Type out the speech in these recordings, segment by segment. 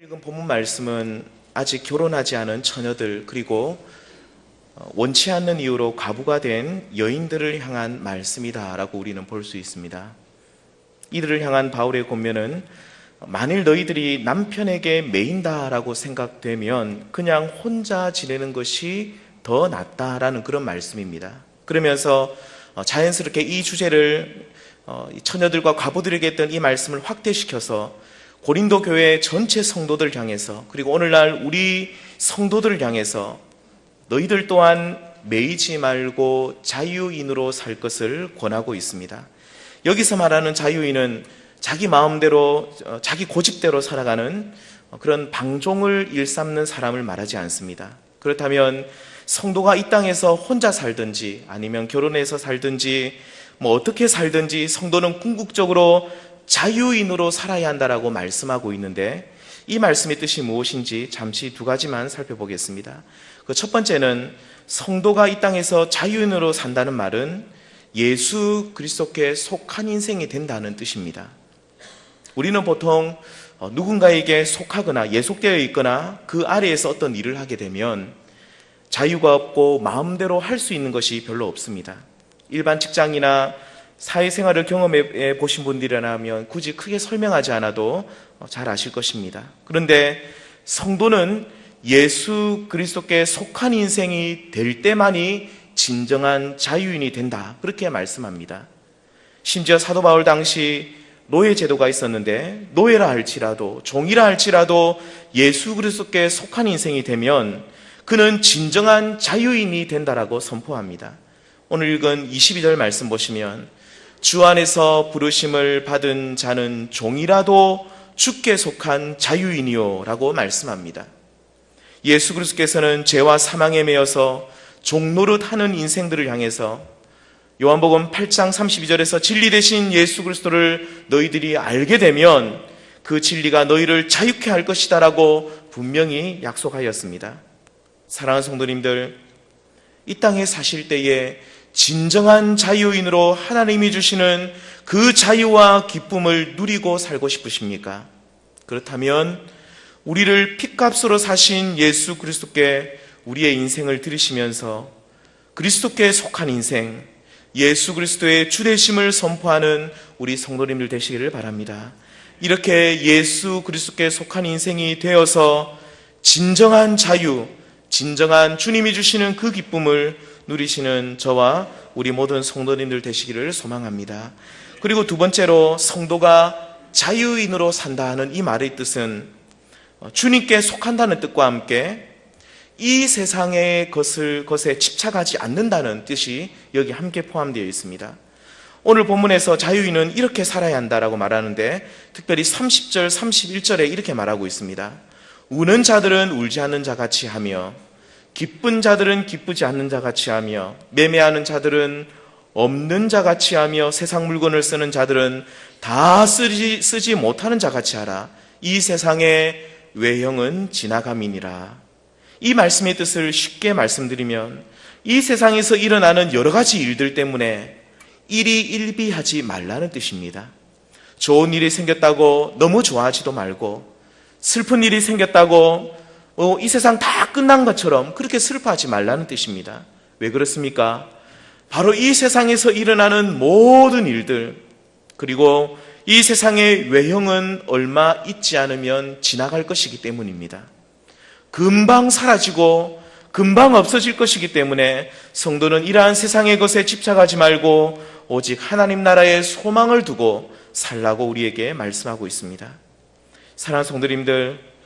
읽은 본문 말씀은 아직 결혼하지 않은 처녀들 그리고 어, 원치 않는 이유로 과부가 된 여인들을 향한 말씀이다라고 우리는 볼 수 있습니다. 이들을 향한 바울의 권면은 만일 너희들이 남편에게 매인다라고 생각되면 그냥 혼자 지내는 것이 더 낫다라는 그런 말씀입니다. 그러면서 어, 자연스럽게 이 주제를 어, 이 처녀들과 과부들에게 했던 이 말씀을 확대시켜서 고린도 교회 전체 성도들 향해서 그리고 오늘날 우리 성도들을 향해서 너희들 또한 매이지 말고 자유인으로 살 것을 권하고 있습니다. 여기서 말하는 자유인은 자기 마음대로 어, 자기 고집대로 살아가는 어, 그런 방종을 일삼는 사람을 말하지 않습니다. 그렇다면 성도가 이 땅에서 혼자 살든지 아니면 결혼해서 살든지 뭐 어떻게 살든지 성도는 궁극적으로 자유인으로 살아야 한다라고 말씀하고 있는데 이 말씀의 뜻이 무엇인지 잠시 두 가지만 살펴보겠습니다. 그 첫 번째는 성도가 이 땅에서 자유인으로 산다는 말은 예수 그리스도께 속한 인생이 된다는 뜻입니다. 우리는 보통 어, 누군가에게 속하거나 예속되어 있거나 그 아래에서 어떤 일을 하게 되면 자유가 없고 마음대로 할 수 있는 것이 별로 없습니다. 일반 직장이나 사회생활을 경험해 보신 분들이라면 굳이 크게 설명하지 않아도 잘 아실 것입니다. 그런데 성도는 예수 그리스도께 속한 인생이 될 때만이 진정한 자유인이 된다. 그렇게 말씀합니다. 심지어 사도 바울 당시 노예 제도가 있었는데 노예라 할지라도 종이라 할지라도 예수 그리스도께 속한 인생이 되면 그는 진정한 자유인이 된다라고 선포합니다. 오늘 읽은 22절 말씀 보시면 주 안에서 부르심을 받은 자는 종이라도 주께 속한 자유인이요라고 말씀합니다. 예수 그리스도께서는 죄와 사망에 매여서 종노릇 하는 인생들을 향해서 요한복음 8장 32절에서 진리 대신 예수 그리스도를 너희들이 알게 되면 그 진리가 너희를 자유케 할 것이다라고 분명히 약속하였습니다. 사랑하는 성도님들, 이 땅에 사실 때에 진정한 자유인으로 하나님이 주시는 그 자유와 기쁨을 누리고 살고 싶으십니까? 그렇다면 우리를 핏값으로 사신 예수 그리스도께 우리의 인생을 들이시면서 그리스도께 속한 인생, 예수 그리스도의 주대심을 선포하는 우리 성도님들 되시기를 바랍니다. 이렇게 예수 그리스도께 속한 인생이 되어서 진정한 자유, 진정한 주님이 주시는 그 기쁨을 누리시는 저와 우리 모든 성도님들 되시기를 소망합니다. 그리고 두 번째로 성도가 자유인으로 산다 하는 이 말의 뜻은 주님께 속한다는 뜻과 함께 이 세상의 것을, 것에 집착하지 않는다는 뜻이 여기 함께 포함되어 있습니다. 오늘 본문에서 자유인은 이렇게 살아야 한다라고 말하는데 특별히 30절, 31절에 이렇게 말하고 있습니다. 우는 자들은 울지 않는 자 같이 하며 기쁜 자들은 기쁘지 않는 자 같이 하며 매매하는 자들은 없는 자 같이 하며 세상 물건을 쓰는 자들은 다 쓰지, 쓰지 못하는 자 같이 하라. 이 세상의 외형은 지나감이니라. 이 말씀의 뜻을 쉽게 말씀드리면 이 세상에서 일어나는 여러 가지 일들 때문에 일이 일비하지 말라는 뜻입니다. 좋은 일이 생겼다고 너무 좋아하지도 말고 슬픈 일이 생겼다고 어, 이 세상 다 끝난 것처럼 그렇게 슬퍼하지 말라는 뜻입니다. 왜 그렇습니까? 바로 이 세상에서 일어나는 모든 일들, 그리고 이 세상의 외형은 얼마 있지 않으면 지나갈 것이기 때문입니다. 금방 사라지고 금방 없어질 것이기 때문에 성도는 이러한 세상의 것에 집착하지 말고 오직 하나님 나라의 소망을 두고 살라고 우리에게 말씀하고 있습니다. 사랑하는 성도님들,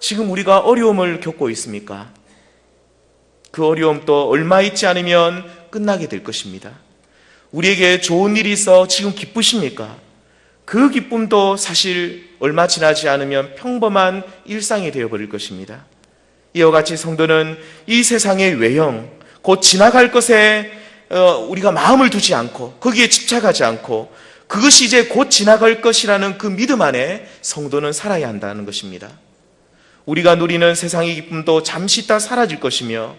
지금 우리가 어려움을 겪고 있습니까? 그 어려움도 얼마 있지 않으면 끝나게 될 것입니다. 우리에게 좋은 일이 있어 지금 기쁘십니까? 그 기쁨도 사실 얼마 지나지 않으면 평범한 일상이 되어버릴 것입니다. 이와 같이 성도는 이 세상의 외형, 곧 지나갈 것에 어, 우리가 마음을 두지 않고 거기에 집착하지 않고 그것이 이제 곧 지나갈 것이라는 그 믿음 안에 성도는 살아야 한다는 것입니다. 우리가 누리는 세상의 기쁨도 잠시 있다 사라질 것이며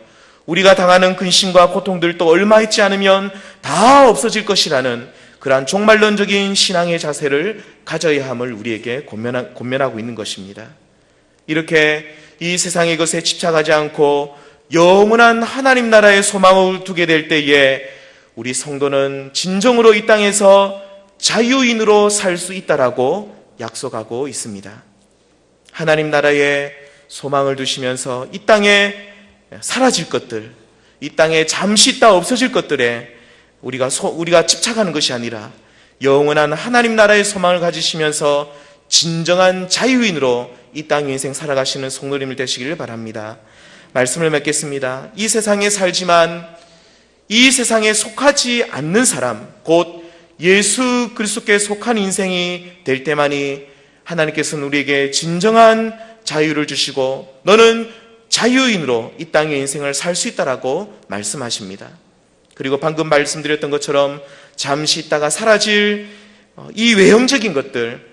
우리가 당하는 근심과 고통들도 얼마 있지 않으면 다 없어질 것이라는 그러한 종말론적인 신앙의 자세를 가져야 함을 우리에게 권면하고 있는 것입니다. 이렇게 이 세상의 것에 집착하지 않고 영원한 하나님 나라의 소망을 두게 될 때에 우리 성도는 진정으로 이 땅에서 자유인으로 살 수 있다라고 약속하고 있습니다. 하나님 나라에 소망을 두시면서 이 땅에 사라질 것들, 이 땅에 잠시 있다 없어질 것들에 우리가 소- 우리가 집착하는 것이 아니라 영원한 하나님 나라의 소망을 가지시면서 진정한 자유인으로 이 땅 인생 살아가시는 성도님들 되시기를 바랍니다. 말씀을 맺겠습니다. 이 세상에 살지만 이 세상에 속하지 않는 사람, 곧 예수 그리스도께 속한 인생이 될 때만이 하나님께서는 우리에게 진정한 자유를 주시고 너는 자유인으로 이 땅의 인생을 살 수 있다라고 말씀하십니다. 그리고 방금 말씀드렸던 것처럼 잠시 있다가 사라질 어, 이 외형적인 것들,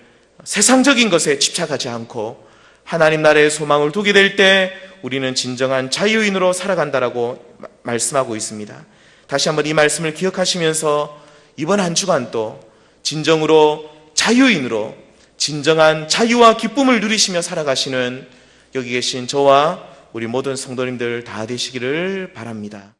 세상적인 것에 집착하지 않고 하나님 나라의 소망을 두게 될 때 우리는 진정한 자유인으로 살아간다라고 마- 말씀하고 있습니다. 다시 한번 이 말씀을 기억하시면서 이번 한 주간 또 진정으로 자유인으로 진정한 자유와 기쁨을 누리시며 살아가시는 여기 계신 저와 우리 모든 성도님들 다 되시기를 바랍니다.